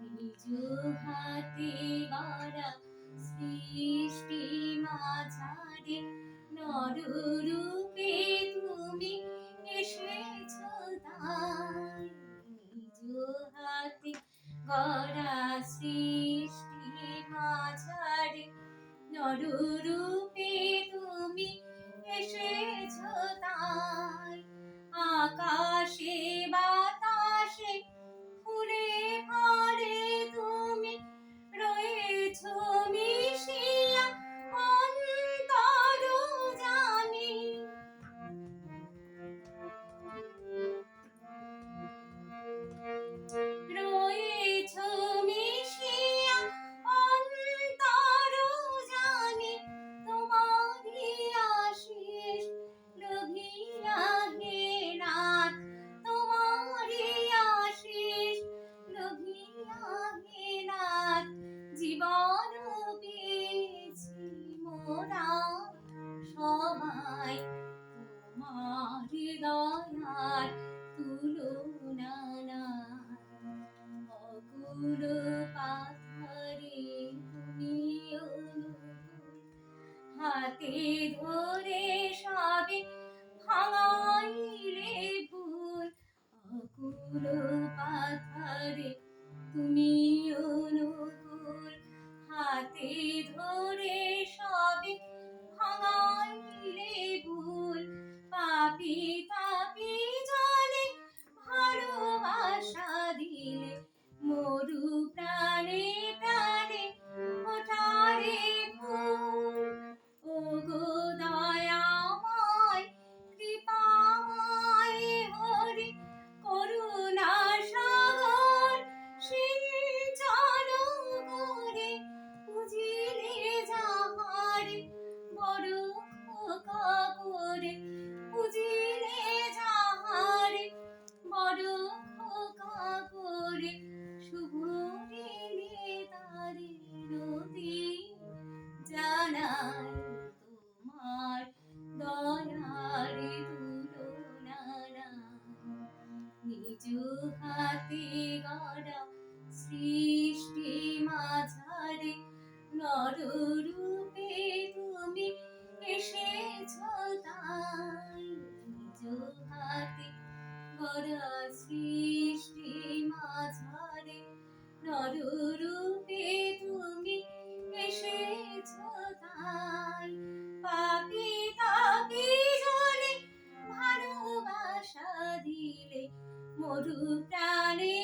নিজ হাতে গড়া সৃষ্টি মাঝারে নররূপে তুমি এসেছ নিজ হাতে গড়া সৃষ্টি মাঝারে নররূপে হাতে ধরে সবে ভাঙাইলে ভুল। আকুল পাথরে তুমি অনুকূল হাতে ধরে নররূপে তুমি এসেছ তাই হাতে গড়া সৃষ্টি মাঝারে। নররূপে তুমি এসেছ তাই পাপি তাপি জলে ভালোবাসা দিলে মরু প্রাণে